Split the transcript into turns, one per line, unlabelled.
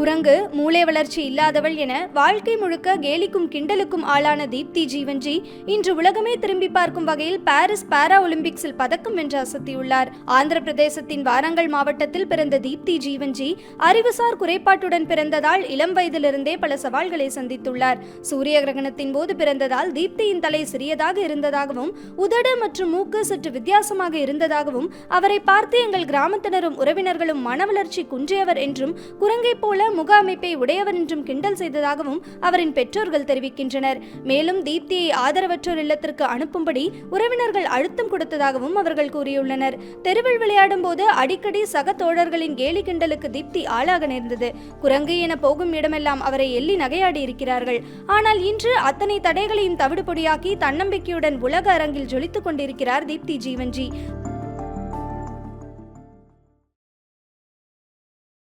குரங்கு மூளை வளர்ச்சி இல்லாதவள் என வாழ்க்கை முழுக்க கேலிக்கும் கிண்டலுக்கும் ஆளான தீப்தி ஜீவன்ஜி இன்று உலகமே திரும்பி பார்க்கும் வகையில் பாரிஸ் பாரா ஒலிம்பிக்ஸில் பதக்கம் வென்று அசத்தியுள்ளார். ஆந்திர பிரதேசத்தின் வாரங்கல் மாவட்டத்தில் பிறந்த தீப்தி ஜீவன்ஜி அறிவுசார் குறைபாட்டுடன் பிறந்ததால் இளம் வயதிலிருந்தே பல சவால்களை சந்தித்துள்ளார். சூரிய கிரகணத்தின் போது பிறந்ததால் தீப்தியின் தலை சிறியதாக இருந்ததாகவும் உதடு மற்றும் மூக்கு சற்று வித்தியாசமாக இருந்ததாகவும் அவரை பார்த்து எங்கள் கிராமத்தினரும் உறவினர்களும் மன வளர்ச்சி குன்றியவர் என்றும் குரங்கை போல முக அமைப்பை உடையவர் என்றும் கிண்டல் செய்ததாகவும் அவரின் பெற்றோர்கள் தெரிவிக்கின்றனர். மேலும் தீப்தியை ஆதரவற்றோர் இல்லத்திற்கு அனுப்பும்படி உறவினர்கள் அழுத்தம் கொடுத்ததாகவும் அவர்கள் கூறியுள்ளனர். தெருவில் விளையாடும் போது அடிக்கடி சக தோழர்களின் கேலி கிண்டலுக்கு தீப்தி ஆளாக நேர்ந்தது. குரங்கு என போகும் இடமெல்லாம் அவரை எள்ளி நகையாடி இருக்கிறார்கள். ஆனால் இன்று அத்தனை தடைகளையும் தவிடுபொடியாக்கி தன்னம்பிக்கையுடன் உலக அரங்கில் ஜொலித்துக் கொண்டிருக்கிறார் தீப்தி ஜீவன்ஜி.